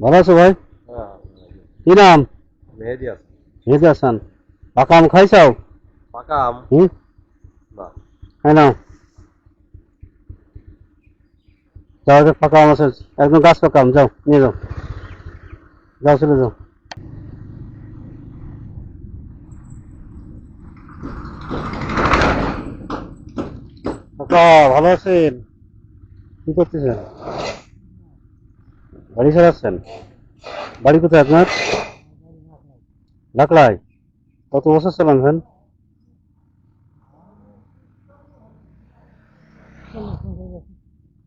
ভালো আছো ভাই? হ্যাঁ কি নাম? মেহেদি আছে মেহেদি হাসান। পাকা আম খাইছাও? পাকা আম হুম? না হ্যাঁ নাও। যাও এটা ফাঁকা আম আছে। একদম গাছ পাকা আম যাও নিয়ে যাও। যাও চলে যাও। কাকা ভালো আছেন? কি করতেছেন? বাড়ি চালাচ্ছেন বাড়ি কোথায় আপনার? লাকড়ায়। কত বছর চালান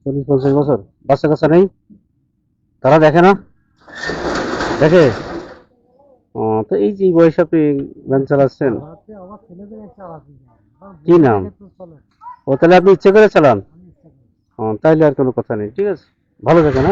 চল্লিশ পঞ্চাশ বছর। বাচ্চা কাচ্চা নেই? তারা দেখে না? দেখে? ও, তো এই যে বয়সে আপনি ভ্যান চালাচ্ছেন। কি নাম? ও, তাহলে আপনি ইচ্ছে করে চালান। তাইলে আর কোনো কথা নেই। ঠিক আছে। ভালো থাকে না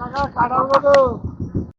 টাকা টাটা